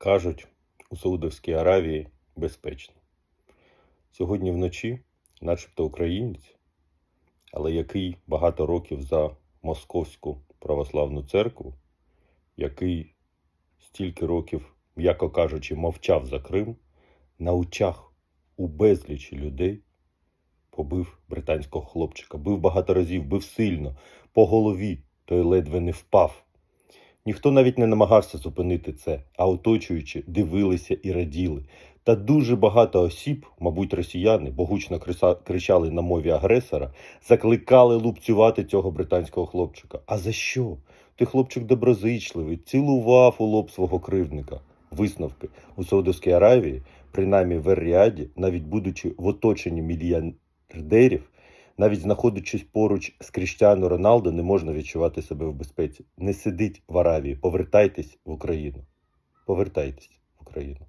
Кажуть, у Саудовській Аравії безпечно. Сьогодні вночі, начебто українець, але який багато років за Московську православну церкву, який стільки років, м'яко кажучи, мовчав за Крим, на очах у безлічі людей побив британського хлопчика, бив багато разів, бив сильно, по голові, той ледве не впав. Ніхто навіть не намагався зупинити це, а оточуючи, дивилися і раділи. Та дуже багато осіб, мабуть, росіяни, бо гучно кричали на мові агресора, закликали лупцювати цього британського хлопчика. А за що? Той хлопчик доброзичливий, цілував у лоб свого кривдника. Висновки у Саудовській Аравії, принаймні в Ер-Ріаді, навіть будучи в оточенні мільярдерів, навіть знаходячись поруч з Кріштіану Роналдо, не можна відчувати себе в безпеці. Не сидіть в Аравії, повертайтесь в Україну. Повертайтесь в Україну.